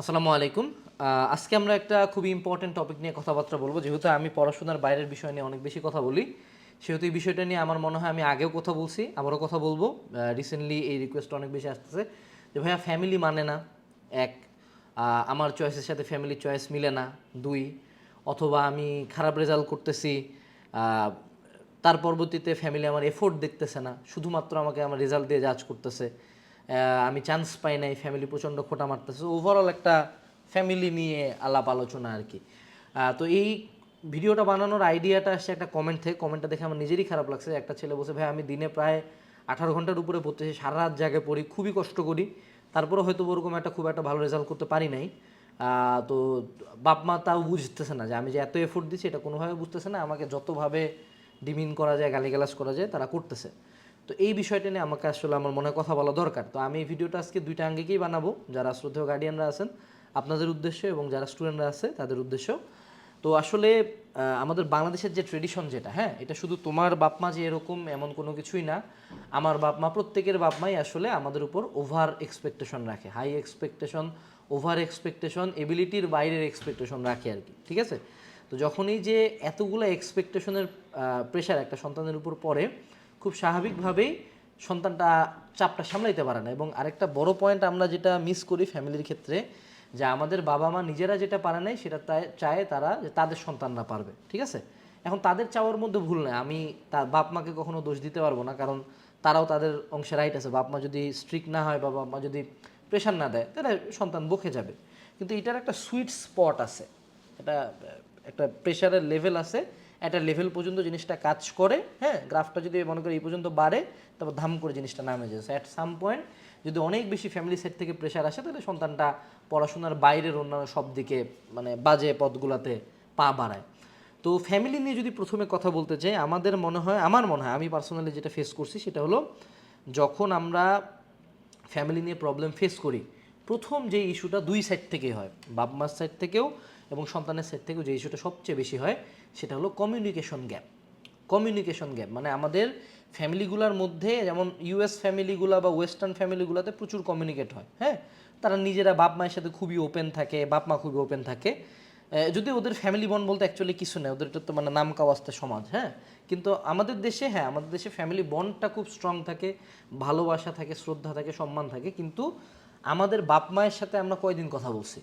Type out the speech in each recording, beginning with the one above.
আসসালামু আলাইকুম। আজকে আমরা একটা খুবই ইম্পর্টেন্ট টপিক নিয়ে কথাবার্তা বলব। যেহেতু আমি পড়াশোনার বাইরের বিষয় নিয়ে অনেক বেশি কথা বলি, সেহেতু এই বিষয়টা নিয়ে আমার মনে হয় আমি আগেও কথা বলছি, আবারও কথা বলব। রিসেন্টলি এই রিকোয়েস্ট অনেক বেশি আসতেছে যে, ভাইয়া ফ্যামিলি মানে না? এক আমার চয়েসের সাথে ফ্যামিলির চয়েস মিলে না। দুই, অথবা আমি খারাপ রেজাল্ট করতেছি তার পরবর্তীতে ফ্যামিলি আমার এফোর্ট দেখতেছে না। শুধুমাত্র আমাকে আমার রেজাল্ট দিয়ে জাজ করতেছে। আমি চান্স পাই নাই ফ্যামিলি প্রচণ্ড খোটা মারতেছে। ওভারঅল একটা ফ্যামিলি নিয়ে আলাপ আলোচনা আর কি। তো এই ভিডিওটা বানানোর আইডিয়াটা আসছে একটা কমেন্ট থেকে। কমেন্টটা দেখে আমার নিজেরই খারাপ লাগছে। একটা ছেলে বসে ভাই, আমি দিনে প্রায় আঠারো ঘণ্টার উপরে পড়তেছি সারা রাত জায়গায় পড়ি, খুবই কষ্ট করি। তারপরে হয়তো ওরকম একটা খুব একটা ভালো রেজাল্ট করতে পারি নাই। তো বাপ মা তাও বুঝতেছে না যে আমি যে এত এফোর্ট দিচ্ছি এটা কোনোভাবে বুঝতেছে না। আমাকে যতভাবে ডিমিন করা যায়, গালিগালাজ করা যায়, তারা করতেছে। তো এই বিষয়টা নিয়ে আমাকে আসলে আমার মনে কথা বলা দরকার। তো আমি এই ভিডিওটা আজকে দুইটা আঙ্গিকেই বানাবো। যারা শ্রদ্ধেয় গার্ডিয়ানরা আছেন, আপনাদের উদ্দেশ্যে এবং যারা স্টুডেন্টরা আছে, তাদের উদ্দেশ্য তো আসলে আমাদের বাংলাদেশের যে ট্রেডিশন যেটা হ্যাঁ এটা শুধু তোমার বাপ মা যে এরকম এমন কোনো কিছুই না। আমার বাপ মা, প্রত্যেকের বাপ মাই আসলে আমাদের উপর ওভার এক্সপেকটেশন রাখে। হাই এক্সপেকটেশন ওভার এক্সপেকটেশন এবিলিটির বাইরের এক্সপেকটেশন রাখে আর কি, ঠিক আছে? তো যখনই যে এতগুলো এক্সপেকটেশনের প্রেশার একটা সন্তানের উপর পড়ে খুব স্বাভাবিকভাবেই সন্তানটা চাপটা সামলাইতে পারে না। এবং আরেকটা বড় পয়েন্ট আমরা যেটা মিস করি ফ্যামিলির ক্ষেত্রে, যে আমাদের বাবা মা নিজেরা যেটা পারে নাই, সেটা চায় তারা যে তাদের সন্তানরা পারবে, ঠিক আছে? এখন তাদের চাওয়ার মধ্যে ভুল নেই। আমি তার বাপ মাকে কখনো দোষ দিতে পারব না, কারণ তারাও তাদের অংশে রাইট আছে। বাপ মা যদি স্ট্রিক্ট না হয় বা বাপ মা যদি প্রেশার না দেয়, তাহলে সন্তান বকে যাবে। কিন্তু এটার একটা সুইট স্পট আছে। এটা, একটা প্রেশারের লেভেল আছে। একটা লেভেল পর্যন্ত জিনিসটা কাজ করে হ্যাঁ? গ্রাফটা যদি মনে করি এই পর্যন্ত বাড়ে, তারপর ধাম করে জিনিসটা নামে যায়। অ্যাট সাম পয়েন্ট যদি অনেক বেশি ফ্যামিলি সাইড থেকে প্রেশার আসে, তাহলে সন্তানটা পড়াশোনার বাইরের অন্যান্য সব দিকে মানে বাজে পথগুলোতে পা বাড়ায়। তো ফ্যামিলি নিয়ে যদি প্রথমে কথা বলতে চাই, আমাদের মনে হয়, আমার মনে হয়, আমি পার্সোনালি যেটা ফেস করছি সেটা হলো, যখন আমরা ফ্যামিলি নিয়ে প্রবলেম ফেস করি প্রথম যে ইস্যুটা দুই সাইড থেকেই হয়, বাপ মার সাইড থেকেও এবং সন্তানের সাইড থেকেও যে ইস্যুটা সবচেয়ে বেশি হয়, সেটা হলো কমিউনিকেশন গ্যাপ কমিউনিকেশন গ্যাপ মানে আমাদের ফ্যামিলিগুলোর মধ্যে যেমন ইউএস ফ্যামিলিগুলো বা ওয়েস্টার্ন ফ্যামিলিগুলোতে প্রচুর কমিউনিকেট হয় হ্যাঁ? তারা নিজেরা বাপ মায়ের সাথে খুবই ওপেন থাকে, বাপ মা খুবই ওপেন থাকে। যদি ওদের ফ্যামিলি বন্ড বলতে অ্যাকচুয়ালি কিছু নেই, ওদের তো মানে নাম কাওয়াস্তে সমাজ হ্যাঁ? কিন্তু আমাদের দেশে হ্যাঁ আমাদের দেশে ফ্যামিলি বন্ডটা খুব স্ট্রং থাকে, ভালোবাসা থাকে, শ্রদ্ধা থাকে, সম্মান থাকে, কিন্তু আমাদের বাপ মায়ের সাথে আমরা কয়দিন কথা বলছি?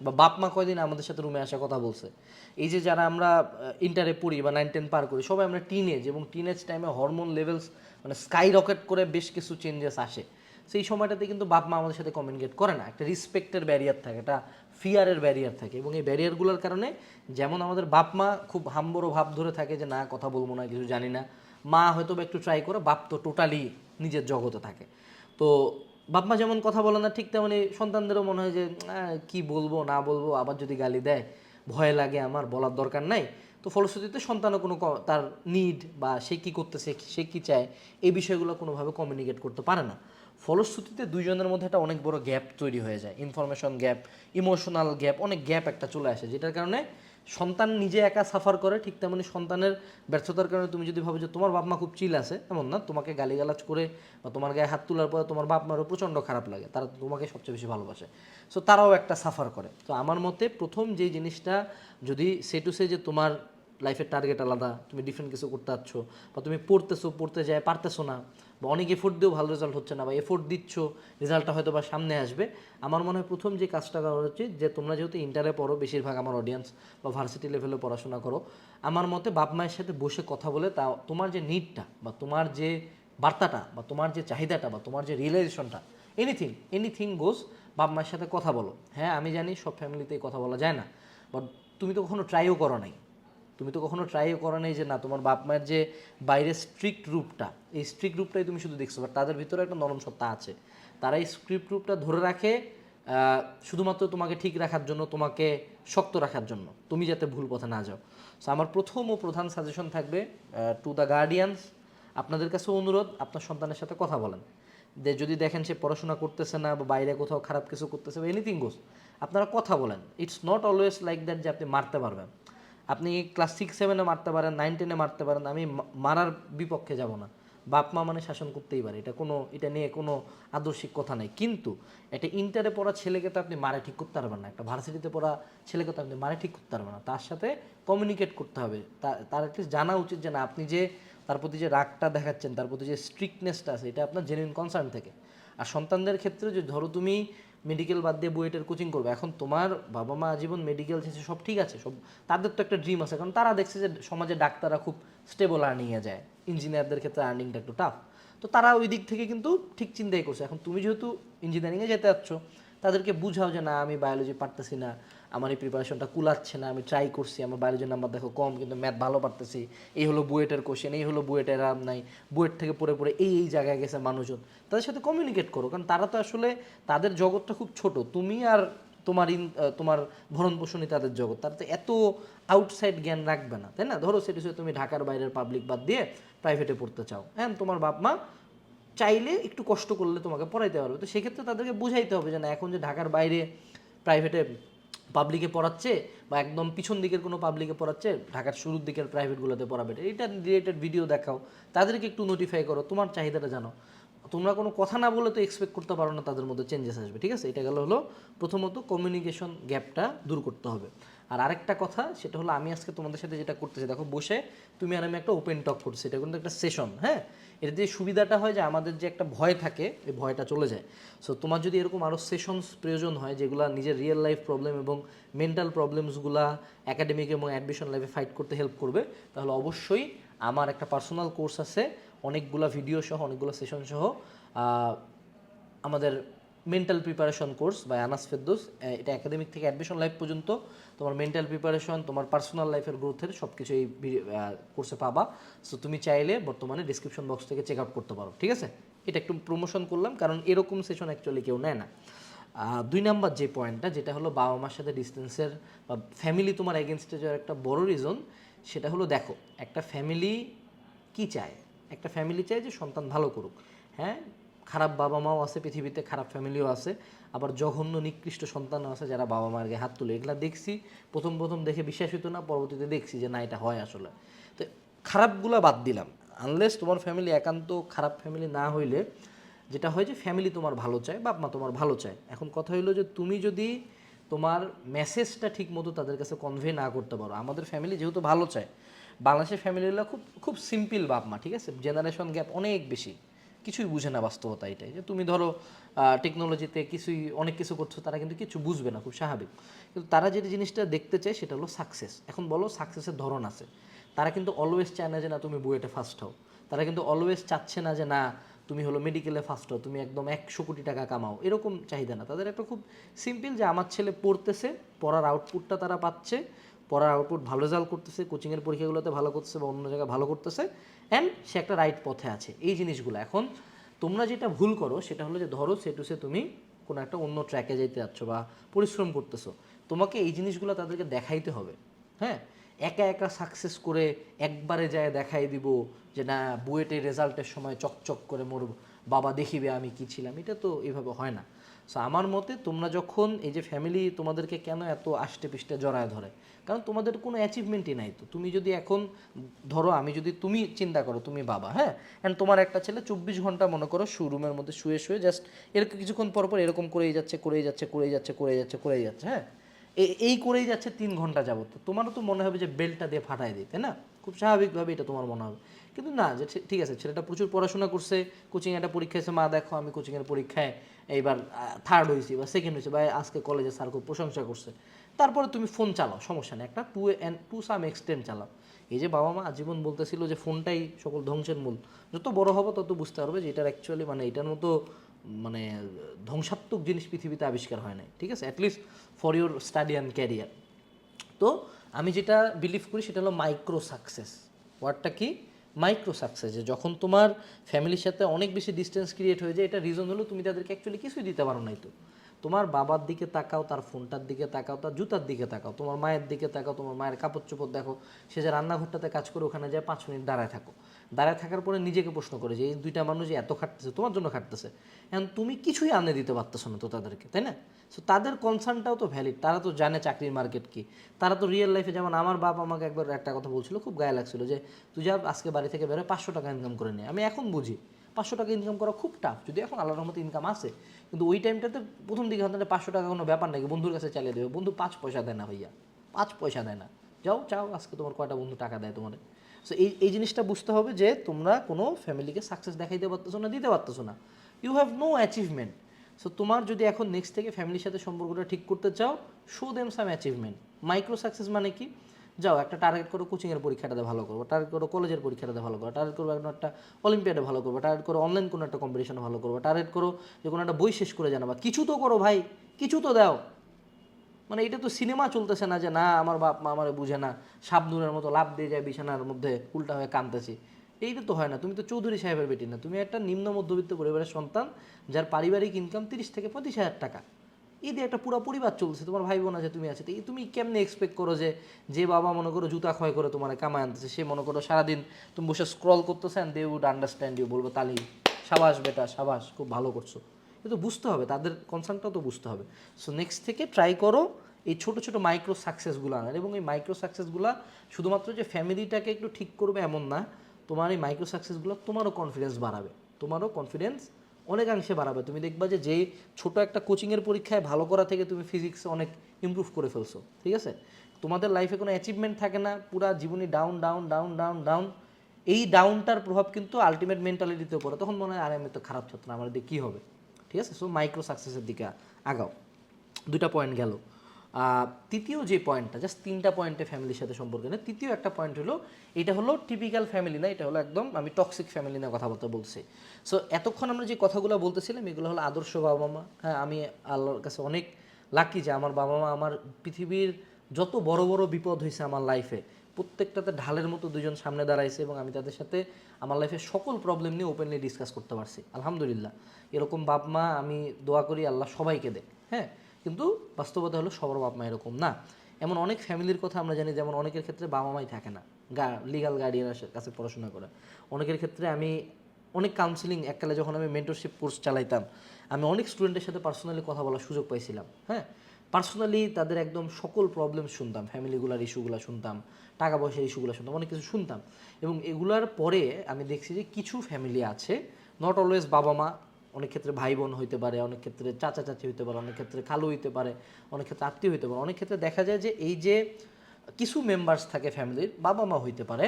বা বাপ মা কয়দিন আমাদের সাথে রুমে আসা কথা বলছে? এই যে যারা আমরা ইন্টারে পড়ি বা নাইন টেন পার করি, সবাই আমরা টিনেজ এবং টিনেজ টাইমে হরমোন লেভেলস মানে স্কাই রকেট করে বেশ কিছু চেঞ্জেস আসে। সেই সময়টাতে কিন্তু বাপ মা আমাদের সাথে কমিউনিকেট করে না। একটা রেসপেক্টের ব্যারিয়ার থাকে, একটা ফিয়ারের ব্যারিয়ার থাকে এবং এই ব্যারিয়ারগুলোর কারণে যেমন আমাদের বাপ মা খুব হাম্বড়ো ভাব ধরে থাকে যে, না, কথা বলব না, কিছু জানি না। মা হয়তো বা একটু ট্রাই করে, বাপ তো টোটালি নিজের জগতে থাকে। তো বাপ মা যেমন কথা বলে না, ঠিক তেমনি সন্তানদেরও মনে হয় যে কি বলব, না বলব, আবার যদি গালি দেয়, ভয় লাগে আমার, বলার দরকার নাই। তো ফলশ্রুতিতে সন্তানও কোনো তার নিড বা সে কী করতেছে, সে কী চায়, এই বিষয়গুলো কোনোভাবে কমিউনিকেট করতে পারে না। ফলশ্রুতিতে দুইজনের মধ্যে একটা অনেক বড় গ্যাপ তৈরি হয়ে যায়। ইনফরমেশন গ্যাপ ইমোশনাল গ্যাপ অনেক গ্যাপ একটা চলে আসে, যেটার কারণে সন্তান নিজে একা সাফার করে, ঠিক তেমনি সন্তানের ব্যর্থতার কারণে তুমি যদি ভাবো যে তোমার বাপ মা খুব চিল আছে, এমন না, তোমাকে গালিগালাজ করে বা তোমার গায়ে হাত তোলার পরে তোমার বাপ মারও প্রচণ্ড খারাপ লাগে, তারা তোমাকে সবচেয়ে বেশি ভালোবাসে। সো তারাও একটা সাফার করে। তো আমার মতে প্রথম যে জিনিসটা, যদি সে টু সে যে তোমার লাইফের টার্গেট আলাদা, তুমি ডিফারেন্ট কিছু করতে পারছ বা তুমি পড়তেছো, পড়তে যায়, পারতেছো না বা অনেক এফোর্ট দিয়েও ভালো রেজাল্ট হচ্ছে না বা এফোর্ট দিচ্ছ রেজাল্টটা হয়তো বা সামনে আসবে। আমার মনে হয় প্রথম যে কাজটা করা উচিত যে তোমরা যেহেতু ইন্টারে পড়ো বেশিরভাগ আমার অডিয়েন্স বা ভার্সিটি লেভেলে পড়াশোনা করো, আমার মতে বাপ মায়ের সাথে বসে কথা বলে তা তোমার যে নিডটা বা তোমার যে বার্তাটা বা তোমার যে চাহিদাটা বা তোমার যে রিয়েলাইজেশনটা এনিথিং এনিথিং গোস বাপ মায়ের সাথে কথা বলো। হ্যাঁ আমি জানি সব ফ্যামিলিতে কথা বলা যায় না বাট তুমি তো কখনো ট্রাইও করো নাই। তুমি তো কখনো ট্রাইও করো নাই যে না, তোমার বাপ মায়ের যে বাইরের স্ট্রিক্ট রূপটা, এই স্ট্রিক্ট রূপটাই তুমি শুধু দেখছ বাট তাদের ভিতরে একটা নরম সত্তা আছে। তারা এই স্ক্রিপ্ট রূপটা ধরে রাখে শুধুমাত্র তোমাকে ঠিক রাখার জন্য, তোমাকে শক্ত রাখার জন্য, তুমি যাতে ভুল পথে না যাও। সো আমার প্রথম ও প্রধান সাজেশন থাকবে টু দ্য গার্ডিয়ানস আপনাদের কাছে অনুরোধ, আপনার সন্তানের সাথে কথা বলেন। যে যদি দেখেন সে পড়াশোনা করতেছে না, বা বাইরে কোথাও খারাপ কিছু করতেছে, বা এনিথিং গোস আপনারা কথা বলেন। It's not always like that যে আপনি মারতে পারবেন। আপনি ক্লাস সিক্স সেভেনে মারতে পারেন নাইন টেনে মারতে পারেন, আমি মারার বিপক্ষে যাব না। বাপ, মা মানে শাসন করতেই পারে। এটা কোনো এটা নিয়ে কোনো আদর্শিক কথা নেই। কিন্তু একটা ইন্টারে পড়া ছেলেকে তো আপনি মারে ঠিক করতে পারবেন না। একটা ভার্সিটিতে পড়া ছেলেকে তো আপনি মারে ঠিক করতে পারবেন না। তার সাথে কমিউনিকেট করতে হবে। তার অ্যাটলিস্ট জানা উচিত যে, না, আপনি যে তার প্রতি যে রাগটা দেখাচ্ছেন, তার প্রতি যে স্ট্রিক্টনেসটা আছে, এটা আপনার জেনুইন কনসার্ন থেকে। আর সন্তানদের ক্ষেত্রে যে, ধরো তুমি মেডিকেল বাদ দিয়ে বুয়েটের কোচিং করবে। এখন তোমার বাবা মা আজীবন মেডিকেল শেষে সব ঠিক আছে, সব তাদের তো একটা ড্রিম আছে। কারণ তারা দেখছে যে সমাজে ডাক্তাররা খুব স্টেবল আর্নিংয়ে যায়। ইঞ্জিনিয়ারদের ক্ষেত্রে আর্নিংটা একটু টাফ তো তারা ওই দিক থেকে কিন্তু ঠিক চিন্তাই করছে। এখন তুমি যেহেতু ইঞ্জিনিয়ারিংয়ে যেতে যাচ্ছ তাদেরকে বুঝাও যে না, আমি বায়োলজি পারতেছি না। আমার এই প্রিপারেশনটা কুলাচ্ছে না, আমি ট্রাই করছি, আমার বায়োলজির নাম্বার দেখো কম, কিন্তু ম্যাথ ভালো পারতেছি। এই হলো বুয়েটের কোশ্চেন এই হলো বুয়েটের রাম নাই। বুয়েট থেকে পড়ে পড়ে এই এই জায়গায় গেছে মানুষজন। তাদের সাথে কমিউনিকেট করো, কারণ তারা তো আসলে তাদের জগৎটা খুব ছোট। তুমি আর তোমার ইন তোমার ভরণ পোষণই তাদের জগৎ। তারা তো এত আউটসাইড জ্ঞান রাখবে না, তাই না? ধরো সেটি তুমি ঢাকার বাইরের পাবলিক বাদ দিয়ে প্রাইভেটে পড়তে চাও। হ্যাঁ তোমার বাপ মা চাইলে একটু কষ্ট করলে তোমাকে পড়াইতে পারবে। তো সেক্ষেত্রে তাদেরকে বুঝাইতে হবে যে না, এখন যে ঢাকার বাইরে প্রাইভেটে পাবলিকে পড়াচ্ছে বা একদম পিছন দিকের কোনো পাবলিকে পড়াচ্ছে, ঢাকার শুরুর দিকের প্রাইভেটগুলোতে পড়াবে। এটা রিলেটেড ভিডিও দেখাও, তাদেরকে একটু নোটিফাই করো, তোমার চাহিদাটা জানো। তোমরা কোনো কথা না বলে তো এক্সপেক্ট করতে পারো না, তাদের মধ্যে চেঞ্জেস আসবে, ঠিক আছে? এটা গেল হলো প্রথমত কমিউনিকেশন গ্যাপটা দূর করতে হবে। আর আরেকটা কথা, সেটা হলো আমি আজকে তোমাদের সাথে যেটা করতেছি, দেখো বসে তুমি আর আমি একটা ওপেন টক করছি এটা কিন্তু একটা সেশন হ্যাঁ? এটা দিয়ে সুবিধাটা হয় যে আমাদের যে একটা ভয় থাকে, এই ভয়টা চলে যায়। সো তোমার যদি এরকম আরও সেশনস প্রয়োজন হয়, যেগুলো নিজের রিয়েল লাইফ প্রবলেম এবং মেন্টাল প্রবলেমসগুলো অ্যাকাডেমিক এবং অ্যাডমিশন লাইফে ফাইট করতে হেল্প করবে, তাহলে অবশ্যই আমার একটা পার্সোনাল কোর্স আছে। অনেকগুলো ভিডিও সহ, অনেকগুলো সেশন সহ আমাদের মেন্টাল প্রিপারেশন কোর্স বা আনাস ফেরদোস এটা একাডেমিক থেকে অ্যাডমিশন লাইফ পর্যন্ত তোমার মেন্টাল প্রিপারেশন তোমার পার্সোনাল লাইফের গ্রোথের সব কিছু এই কোর্সে পাবা। সো তুমি চাইলে বর্তমানে ডিসক্রিপশন বক্স থেকে চেক আউট করতে পারো, ঠিক আছে? এটা একটু প্রমোশন করলাম, কারণ এরকম সেশন অ্যাকচুয়ালি কেউ নেয় না। দুই নাম্বার যে পয়েন্টটা যেটা হলো বাবা মার সাথে ডিস্টেন্সের বা ফ্যামিলি তোমার এগেনস্টে যাওয়ার একটা বড় রিজন সেটা হলো দেখো, একটা ফ্যামিলি কি চায়? একটা ফ্যামিলি চায় যে সন্তান ভালো করুক হ্যাঁ? খারাপ বাবা মাও আছে, পৃথিবীতে খারাপ ফ্যামিলিও আছে, আবার জঘন্য নিকৃষ্ট সন্তানও আছে যারা বাবা মার গায়ে হাত তুলে। এগুলো দেখছি, প্রথম প্রথম দেখে বিশ্বাস হতো না, পরবর্তীতে দেখছি যে না, এটা হয় আসলে। তো খারাপগুলা বাদ দিলাম। আনলেস তোমার ফ্যামিলি একান্ত খারাপ ফ্যামিলি না হইলে, যেটা হয় যে ফ্যামিলি তোমার ভালো চায় বাপ মা তোমার ভালো চায়। এখন কথা হইল যে তুমি যদি তোমার মেসেজটা ঠিক মতো তাদের কাছে কনভে না করতে পারো, আমাদের ফ্যামিলি যেহেতু ভালো চায়, বাংলাদেশের ফ্যামিলিগুলো খুব খুব সিম্পল বাপ মা ঠিক আছে? জেনারেশন গ্যাপ অনেক বেশি। কিছুই বুঝে না বাস্তবতা এটাই। যে তুমি ধরো টেকনোলজিতে কিছুই, অনেক কিছু করছ, তারা কিন্তু কিছু বুঝবে না, খুব স্বাভাবিক। কিন্তু তারা যে জিনিসটা দেখতে চায়, সেটা হলো সাকসেস এখন বলো সাকসেসের ধরন আছে। তারা কিন্তু অলওয়েজ চায় না যে, না, তুমি বুয়েটে ফার্স্ট হও। তারা কিন্তু অলওয়েজ চাচ্ছে না যে, না, তুমি হলো মেডিকেলে ফার্স্ট হও, তুমি একদম একশো কোটি টাকা কামাও। এরকম চাহিদা না। তাদের একটা খুব সিম্পল যে, আমার ছেলে পড়তেছে, পড়ার আউটপুটটা তারা পাচ্ছে পড়ার আউটপুট ভালো রেজাল্ট করতেছে কোচিংয়ের পরীক্ষাগুলোতে ভালো করতেছে বা অন্য জায়গায় ভালো করতেছে অ্যান্ড সে একটা রাইট পথে আছে। এই জিনিসগুলো এখন তোমরা যেটা ভুল করো সেটা হলো যে ধরো সে টু সে তুমি কোনো একটা অন্য ট্র্যাকে যাইতে যাচ্ছ বা পরিশ্রম করতেছো, তোমাকে এই জিনিসগুলো তাদেরকে দেখাইতে হবে। হ্যাঁ? একা একা সাকসেস করে একবারে যায় দেখাই দিব যে না, বুয়েটের রেজাল্টের সময় চকচক করে মোর বাবা দেখিবে আমি কি ছিলাম। এটা তো এভাবে হয় না। সো আমার মতে তোমরা যখন এই যে ফ্যামিলি তোমাদেরকে কেন এত আষ্টে পিষ্টে জড়ায় ধরে? কারণ তোমাদের কোনো অ্যাচিভমেন্টই নাই তো। তুমি যদি এখন ধরো আমি যদি তুমি চিন্তা করো, তুমি বাবা হ্যাঁ? অ্যান্ড তোমার একটা ছেলে চব্বিশ ঘণ্টা মনে করো শোরুমের মধ্যে শুয়ে শুয়ে জাস্ট এরকম কিছুক্ষণ পর পর এরকম করেই যাচ্ছে করেই যাচ্ছে করেই যাচ্ছে করেই যাচ্ছে করেই যাচ্ছে হ্যাঁ? এই করেই যাচ্ছে তিন ঘণ্টা যাবত তোমারও তো মনে হবে যে বেলটা দিয়ে ফাটাই দিই, তাই না? খুব স্বাভাবিকভাবে এটা তোমার মনে হবে। কিন্তু না, যে ঠিক আছে, ছেলেটা প্রচুর পড়াশোনা করছে কোচিং একটা পরীক্ষা এসে মা, দেখো, আমি কোচিংয়ের পরীক্ষায় এইবার থার্ড হয়েছি বা সেকেন্ড হয়েছি বা আজকে কলেজে স্যার খুব প্রশংসা করছে। তারপরে তুমি ফোন চালাও, সমস্যা নেই, একটা to and to some extent চালাও। এই যে বাবা মা আজীবন বলতেছিল যে ফোনটাই সকল ধ্বংসের মূল। যত বড় হব, তত বুঝতে পারবে যে এটার অ্যাকচুয়ালি মানে এটার মতো মানে ধ্বংসাত্মক জিনিস পৃথিবীতে আবিষ্কার হয় নাই, ঠিক আছে? At least for your study and career তো আমি যেটা বিলিভ করি, সেটা হলো মাইক্রো সাকসেস ওয়ার্ডটা কি? মাইক্রো সাকসেস যে যখন তোমার ফ্যামিলির সাথে অনেক বেশি ডিস্টেন্স ক্রিয়েট হয়ে যায়, এটা রিজন হলো তুমি তাদেরকে অ্যাকচুয়ালি কিছুই দিতে পারো নাই তো। তোমার বাবার দিকে তাকাও, তার ফোনটার দিকে তাকাও, তার জুতার দিকে তাকাও, তোমার মায়ের দিকে তাকাও, তোমার মায়ের কাপড় চোপড় দেখো, সে যে রান্নাঘরটাতে কাজ করে ওখানে যায় পাঁচ মিনিট দাঁড়ায় থাকো। দাঁড়ায় থাকার পরে নিজেকে প্রশ্ন করে যে এই দুইটা মানুষ এত খাটতেছে, তোমার জন্য খাটতেছে। এখন তুমি কিছুই আনে দিতে পারতেছো না তো তাদেরকে, তাই না? সো তাদের কনসার্নটাও তো ভ্যালিড তারা তো জানে চাকরির মার্কেট কি। তারা তো রিয়েল লাইফে যেমন আমার বাপ আমাকে একবার একটা কথা বলছিল, খুব গায়ে লাগছিল যে, তুই যা আজকে বাড়ি থেকে বেরোয় পাঁচশো টাকা ইনকাম করে নে। আমি এখন বুঝি, পাঁচশো টাকা ইনকাম করা খুব টাফ যদি এখন আল্লাহর রহমতে ইনকাম আছে কিন্তু ওই টাইমটাতে প্রথম দিকে হয়তো পাঁচশো টাকা কোনো ব্যাপার নাকি বন্ধুর কাছে চালিয়ে দেবে। বন্ধু পাঁচ পয়সা দেয় না ভাইয়া। পাঁচ পয়সা দেয় না। যাও, চাও, আজকে তোমার কয়টা বন্ধু টাকা দেয় তোমার সো এই এই জিনিসটা বুঝতে হবে যে তোমরা কোনো ফ্যামিলিকে সাকসেস দেখাইতে পারতেছো না, দিতে পারতেছো না। You have no achievement so তোমার যদি এখন নেক্সট থেকে ফ্যামিলির সাথে সম্পর্কটা ঠিক করতে চাও show them some achievement micro success মানে কি? যাও, একটা টার্গেট করো কোচিংয়ের পরীক্ষাটাতে ভালো করব টার্গেট করো কলেজের পরীক্ষাটাতে ভালো করো টার্গেট করো কোনো একটা অলিম্পিয়াডে ভালো করব টার্গেট করো অনলাইন কোনো একটা কম্পিটিশনে ভালো করব টার্গেট করো যে কোনো একটা বই শেষ করে জানাবা কিছু তো করো ভাই, কিছু তো দাও। মানে এটা তো সিনেমা চলতেছে না যে না, আমার বাপ মা আমার বুঝে না সাবনুরের মতো লাভ দিয়ে যায় বিছানার মধ্যে উল্টা হয়ে কাঁদতেছি। এইটা তো হয় না, তুমি তো চৌধুরী সাহেবের বেটি না, তুমি একটা নিম্ন মধ্যবিত্ত পরিবারের সন্তান যার পারিবারিক ইনকাম তিরিশ থেকে পঁচিশ হাজার টাকা। দিয়ে একটা পুরো পরিবার চলছে, তোমার ভাই বোন আছে, তুমি আছে, তো তুমি কেমনে এক্সপেক্ট করো যে যে বাবা মনে করো জুতা ক্ষয় করে তোমার কামায় আনতেছে, সে মনে করো সারাদিন তুমি বসে স্ক্রল করতেছে and they would understand you বলব, তালি, সাবাস বেটা, সাবাস, খুব ভালো করছ। কিন্তু বুঝতে হবে, তাদের কনসার্নটাও তো বুঝতে হবে। সো নেক্সট থেকে ট্রাই করো এই ছোট ছোট মাইক্রো সাকসেসগুলো আনার এবং এই মাইক্রো সাকসেসগুলো শুধুমাত্র যে ফ্যামিলিটাকে একটু ঠিক করবে এমন না, তোমার এই মাইক্রো সাকসেসগুলো তোমারও কনফিডেন্স বাড়াবে, তোমারও কনফিডেন্স অনেকাংশে বাড়াবে। তুমি দেখবা যে যে ছোট একটা কোচিংয়ের পরীক্ষায় ভালো করা থেকে তুমি ফিজিক্স অনেক ইম্প্রুভ করে ফেলছো, ঠিক আছে? তোমাদের লাইফে কোনো অ্যাচিভমেন্ট থাকে না, পুরা জীবনী down down down down down এই ডাউনটার প্রভাব কিন্তু আলটিমেট মেন্টালিটিতে পড়ে। তখন মনে হয়, আর, আমি তো খারাপ ছাত্র, আমার দিকে কী হবে? ঠিক আছে? সো মাইক্রো সাকসেসের দিকে আগাও। দুটা পয়েন্ট গেল। তৃতীয় যে পয়েন্টটা জাস্ট তিনটা পয়েন্টে ফ্যামিলির সাথে সম্পর্ক নেই তৃতীয় একটা পয়েন্ট হলো, এটা হলো টিপিক্যাল ফ্যামিলি না, এটা হলো একদম আমি টক্সিক ফ্যামিলি নিয়ে কথাবার্তা বলছি। সো এতক্ষণ আমরা যে কথাগুলো বলতেছিলাম, এগুলো হলো আদর্শ বাবা মা হ্যাঁ আমি আল্লাহর কাছে অনেক লাকি যে আমার বাবা মা আমার পৃথিবীর যত বড় বড় বিপদ হয়েছে আমার লাইফে প্রত্যেকটাতে ঢালের মতো দুজন সামনে দাঁড়াইছে এবং আমি তাদের সাথে আমার লাইফের সকল প্রবলেম নিয়ে ওপেনলি ডিসকাস করতে পারছি। আলহামদুলিল্লাহ। এরকম বাপ মা আমি দোয়া করি আল্লাহ সবাইকে দেয়। হ্যাঁ কিন্তু বাস্তবতা হলো সবার বাপ মা এরকম না। এমন অনেক ফ্যামিলির কথা আমরা জানি, যেমন অনেকের ক্ষেত্রে বাবা মাই থাকে না, গা লিগাল গার্ডিয়ানের কাছে পড়াশোনা করে। অনেকের ক্ষেত্রে আমি অনেক কাউন্সিলিং এককালে যখন আমি মেন্টরশিপ কোর্স চালাইতাম, আমি অনেক স্টুডেন্টের সাথে পার্সোনালি কথা বলার সুযোগ পাইছিলাম হ্যাঁ? পার্সোনালি তাদের একদম সকল প্রবলেম শুনতাম ফ্যামিলিগুলার ইস্যুগুলো শুনতাম, টাকা পয়সার ইস্যুগুলো শুনতাম, অনেক কিছু শুনতাম। এবং এগুলার পরে আমি দেখছি যে কিছু ফ্যামিলি আছে নট অলওয়েজ বাবা মা অনেক ক্ষেত্রে ভাই বোন হইতে পারে, অনেক ক্ষেত্রে চাচা চাচি হইতে পারে, অনেক ক্ষেত্রে খালু হইতে পারে, অনেক ক্ষেত্রে আত্মীয় হইতে পারে, অনেক ক্ষেত্রে দেখা যায় যে এই যে কিছু মেম্বার্স থাকে ফ্যামিলির বাবা মা হইতে পারে,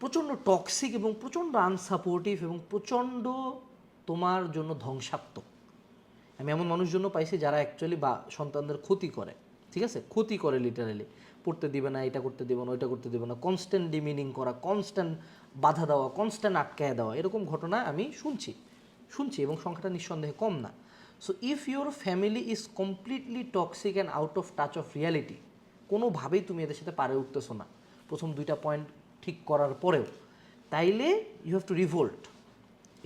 প্রচণ্ড টক্সিক এবং প্রচণ্ড আনসাপোর্টিভ এবং প্রচণ্ড তোমার জন্য ধ্বংসাত্মক। আমি এমন মানুষজন পাইছি যারা অ্যাকচুয়ালি বা সন্তানদের ক্ষতি করে, ঠিক আছে? ক্ষতি করে লিটারালি পড়তে দিবে না, এটা করতে দিবে না, ওইটা করতে দিবে না কনস্ট্যান্ট ডিমিনিং করা কনস্ট্যান্ট বাধা দেওয়া কনস্ট্যান্ট আটকায় দেওয়া, এরকম ঘটনা আমি শুনছি। শুনছি এবং সংখ্যাটা নিঃসন্দেহে কম না। So if your family is completely toxic and out of touch of reality কোনোভাবেই তুমি এদের সাথে পারে উঠতেছো না। প্রথম দুইটা পয়েন্ট ঠিক করার পরেও। তাইলে ইউ হ্যাভ টু রিভোল্ট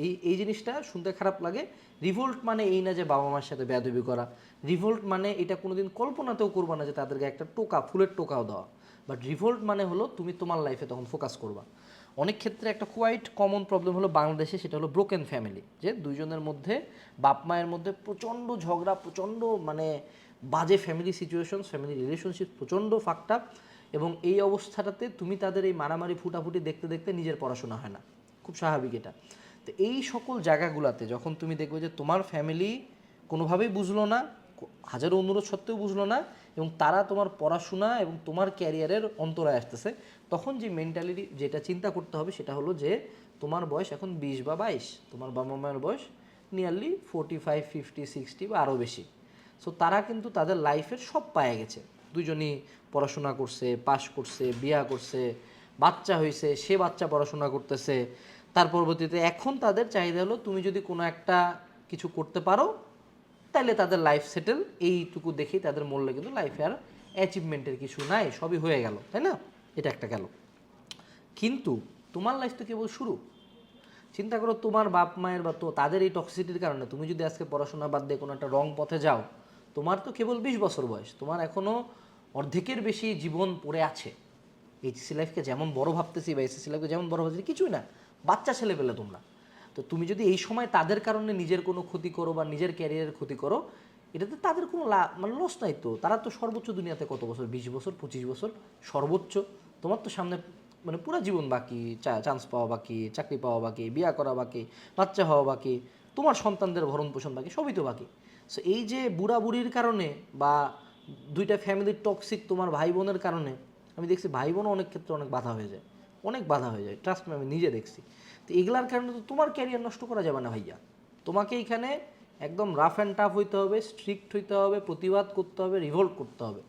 এই এই জিনিসটা শুনতে খারাপ লাগে। রিভোল্ট মানে এই না যে বাবা মার সাথে বেয়াদবি করা। রিভোল্ট মানে এটা কোনোদিন কল্পনাতেও করবা না যে তাদেরকে একটা টোকা, ফুলের টোকাও দেওয়া। বাট রিভোল্ট মানে হলো তুমি তোমার লাইফে তখন ফোকাস করবা। অনেক ক্ষেত্রে একটা কোয়াইট কমন প্রবলেম হলো বাংলাদেশে, সেটা হলো ব্রোকেন ফ্যামিলি যে দুইজনের মধ্যে বাপ মায়ের মধ্যে প্রচণ্ড ঝগড়া, প্রচণ্ড মানে বাজে ফ্যামিলি সিচুয়েশন ফ্যামিলি রিলেশনশিপ প্রচণ্ড ফাঁকটা এবং এই অবস্থাটাতে তুমি তাদের এই মারামারি, ফুটাফুটি দেখতে দেখতে নিজের পড়াশোনা হয় না। খুব স্বাভাবিক এটা। তো এই সকল জায়গাগুলোতে যখন তুমি দেখবে যে তোমার ফ্যামিলি কোনোভাবেই বুঝলো না, হাজারো অনুরোধ সত্ত্বেও বুঝলো না এবং তারা তোমার পড়াশোনা এবং তোমার ক্যারিয়ারের অন্তরায় আসতেছে তখন যে মেন্টালিটি যেটা চিন্তা করতে হবে সেটা হলো যে তোমার বয়স এখন বিশ বা বাইশ, তোমার বাবা মায়ের বয়স nearly forty five fifty sixty বা আরও বেশি। সো তারা কিন্তু তাদের লাইফের সব পায়ে গেছে। দুজনই পড়াশোনা করছে, পাশ করছে, বিয়া করছে, বাচ্চা হয়েছে, সে বাচ্চা পড়াশোনা করতেছে। তার পরবর্তীতে এখন তাদের চাহিদা হলো, তুমি যদি কোনো একটা কিছু করতে পারো, তাহলে তাদের লাইফ সেটেল এইটুকু দেখেই তাদের মূল্য কিন্তু লাইফে আর অ্যাচিভমেন্টের কিছু নাই, সবই হয়ে গেল, তাই না? এটা একটা গেল। কিন্তু তোমার লাইফ তো কেবল শুরু। চিন্তা করো তোমার বাপ মায়ের বা তো তাদের এই টক্সিসিটির কারণে তুমি যদি আজকে পড়াশোনা বাদ দিয়ে কোনো একটা রং পথে যাও, তোমার তো কেবল বিশ বছর বয়স। তোমার এখনও অর্ধেকের বেশি জীবন পড়ে আছে। এইচএসসি লাইফকে যেমন বড় ভাবতেছি বা এসএসসি লাইফকে যেমন বড় ভাবতেছি, কিছুই না। বাচ্চা ছেলে পেলে তোমরা। তো তুমি যদি এই সময় তাদের কারণে নিজের কোনো ক্ষতি করো বা নিজের ক্যারিয়ারের ক্ষতি করো, এটাতে তাদের কোনো লাভ মানে লস নাই তো। তারা তো সর্বোচ্চ দুনিয়াতে কত বছর? বিশ বছর? পঁচিশ বছর? সর্বোচ্চ। তোমার তো সামনে মানে পুরো জীবন বাকি চান্স পাওয়া বাকি, চাকরি পাওয়া বাকি, বিয়া করা বাকি, বাচ্চা হওয়া বাকি, তোমার সন্তানদের ভরণ পোষণ বাকি, সবই তো বাকি। সো এই যে বুড়া বুড়ির কারণে বা দুইটা ফ্যামিলির টক্সিক তোমার ভাই বোনের কারণে, আমি দেখছি ভাই বোনও অনেক ক্ষেত্রে অনেক বাধা হয়ে যায়, অনেক বাধা হয়ে যায় ট্রাস্ট আমি নিজে দেখছি। তো এগুলার কারণে তো তোমার ক্যারিয়ার নষ্ট করা যাবে না ভাইয়া। তোমাকে এইখানে একদম রাফ অ্যান্ড টাফ হইতে হবে স্ট্রিক্ট হইতে হবে, প্রতিবাদ করতে হবে রিভোল্ট করতে হবে।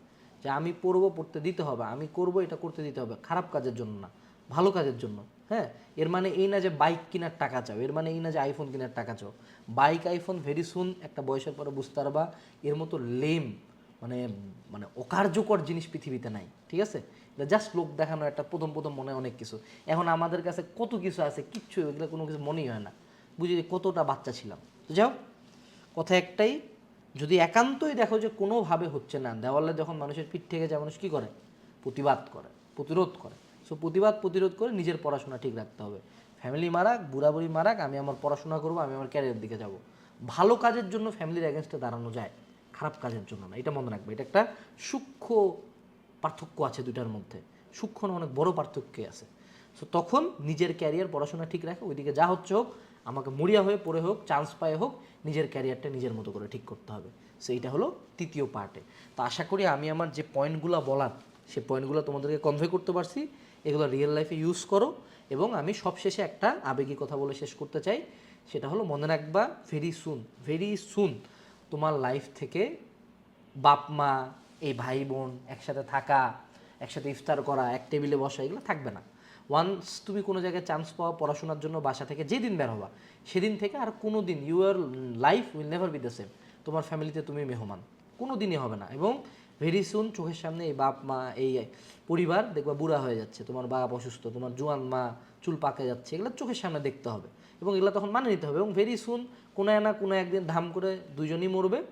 যে আমি পড়ব, পড়তে দিতে হবে। আমি করব, এটা করতে দিতে হবে। খারাপ কাজের জন্য না, ভালো কাজের জন্য হ্যাঁ? এর মানে এই না যে বাইক কেনার টাকা চাও, এর মানে এই না যে আইফোন কেনার টাকা চাও। বাইক আইফোন ভেরি সুন একটা বয়সের পরে বুঝতে পারবা, এর মতো লেম মানে মানে অকার্যকর জিনিস পৃথিবীতে নাই, ঠিক আছে? এটা জাস্ট লোক দেখানো একটা প্রথম প্রথম মনে অনেক কিছু। এখন আমাদের কাছে কত কিছু আছে, কিচ্ছু এগুলো কোনো কিছু মনেই হয় না। বুঝি কতটা বাচ্চা ছিলাম। তো যাও, কথা একটাই যদি একান্তই দেখো যে কোনোভাবে হচ্ছে না, দেওয়ালে যখন মানুষের পিঠ থেকে যায়, মানুষ কী করে? প্রতিবাদ করে, প্রতিরোধ করে। সো প্রতিবাদ, প্রতিরোধ করে নিজের পড়াশোনা ঠিক রাখতে হবে। ফ্যামিলি মারাক, বুড়াবুড়ি মারাক, আমি আমার পড়াশোনা করব, আমি আমার ক্যারিয়ার দিকে যাব। ভালো কাজের জন্য ফ্যামিলির অ্যাগেনস্টে দাঁড়ানো যায়, খারাপ কাজের জন্য না। এটা মনে রাখবে। এটা একটা সূক্ষ্ম পার্থক্য আছে দুটার মধ্যে। সূক্ষ্ম অনেক বড় পার্থক্য আছে। সো তখন নিজের ক্যারিয়ার পড়াশোনা ঠিক রাখে, ওইদিকে যা হচ্ছে হোক আমাকে মরিয়া হয়ে, পড়ে হোক চান্স পায়ে হোক, নিজের ক্যারিয়ারটা নিজের মতো করে ঠিক করতে হবে। সো এইটা হলো তৃতীয় পার্টে তো আশা করি আমি আমার যে পয়েন্টগুলো বলার, সে পয়েন্টগুলো তোমাদেরকে কনভে করতে পারছি। এগুলো রিয়েল লাইফে ইউজ করো এবং আমি সবশেষে একটা আবেগী কথা বলে শেষ করতে চাই। সেটা হলো মনে রাখবা ভেরি সুন ভেরি সুন তোমার লাইফ থেকে বাপ, মা, এই ভাই, বোন একসাথে থাকা, একসাথে ইফতার করা, এক টেবিলে বসা, এগুলো থাকবে না। ওয়ান্স তুমি কোনো জায়গায় চান্স পাওয়া পড়াশোনার জন্য বাসা থেকে যেদিন বের হবা, সেদিন থেকে আর কোনো দিন your life will never be the same তোমার ফ্যামিলিতে তুমি মেহমান। কোনো দিনই হবে না। এবং ভেরি সুন চোখের সামনে এই বাপ, মা, এই পরিবার দেখবা বুড়া হয়ে যাচ্ছে। তোমার বাপ অসুস্থ, তোমার জোয়ান মা চুল পাকে যাচ্ছে। এগুলো চোখের সামনে দেখতে হবে। এবং এগুলো তখন মানে নিতে হবে। এবং ভেরি সুন কোনো না কোনো একদিন ধাম করে দুজনই মরবে।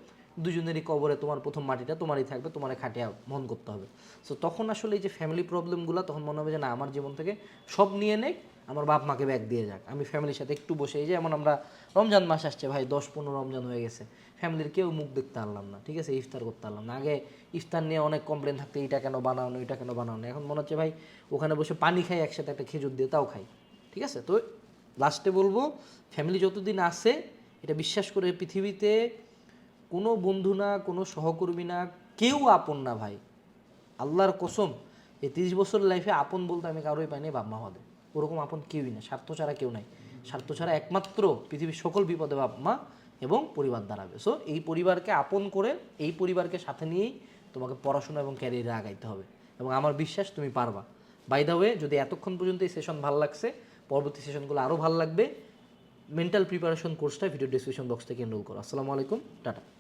দুজনেরই কবরে তোমার প্রথম মাটিটা তোমারই থাকবে, তোমারে খাটিয়া মন করতে হবে। সো তখন আসলে এই যে ফ্যামিলি প্রবলেমগুলো তখন মনে হবে যে না, আমার জীবন থেকে সব নিয়ে নেক, আমার বাপ মাকে ব্যাগ দিয়ে যাক। আমি ফ্যামিলির সাথে একটু বসে এই যে এমন আমরা রমজান মাস আসছে ভাই, দশ পনেরো রমজান হয়ে গেছে। ফ্যামিলির কেউ মুখ দেখতে পারলাম না, ঠিক আছে? ইফতার করতে পারলাম না। আগে ইফতার নিয়ে অনেক কমপ্লেন থাকতে, এইটা কেন বানানো এটা কেন বানানো এখন মনে হচ্ছে ভাই, ওখানে বসে পানি খাই, একসাথে একটা খেজুর দিয়ে তাও খাই, ঠিক আছে? তো লাস্টে বলব ফ্যামিলি যতদিন আছে, এটা বিশ্বাস করে পৃথিবীতে কোনো বন্ধু না, কোনো সহকর্মী না, কেউ আপন না ভাই। আল্লাহর কসম, এই তিরিশ বছর লাইফে আপন বলতে আমি কারোই পাইনি, বাপ মা হবে ওরকম আপন কেউই না, স্বার্থ ছাড়া কেউ নাই। স্বার্থ ছাড়া একমাত্র পৃথিবীর সকল বিপদে বাপ মা এবং পরিবার দাঁড়াবে। সো এই পরিবারকে আপন করে, এই পরিবারকে সাথে নিয়েই তোমাকে পড়াশোনা এবং ক্যারিয়ারে আগাইতে হবে। এবং আমার বিশ্বাস, তুমি পারবা। বাই দ্য ওয়ে যদি এতক্ষণ পর্যন্ত এই সেশন ভালো লাগছে, পরবর্তী সেশনগুলো আরও ভালো লাগবে মেন্টাল প্রিপারেশন কোর্সটা ভিডিও ডিসক্রিপশন বক্স থেকে এনরোল করো। আসসালামু আলাইকুম, টাটা।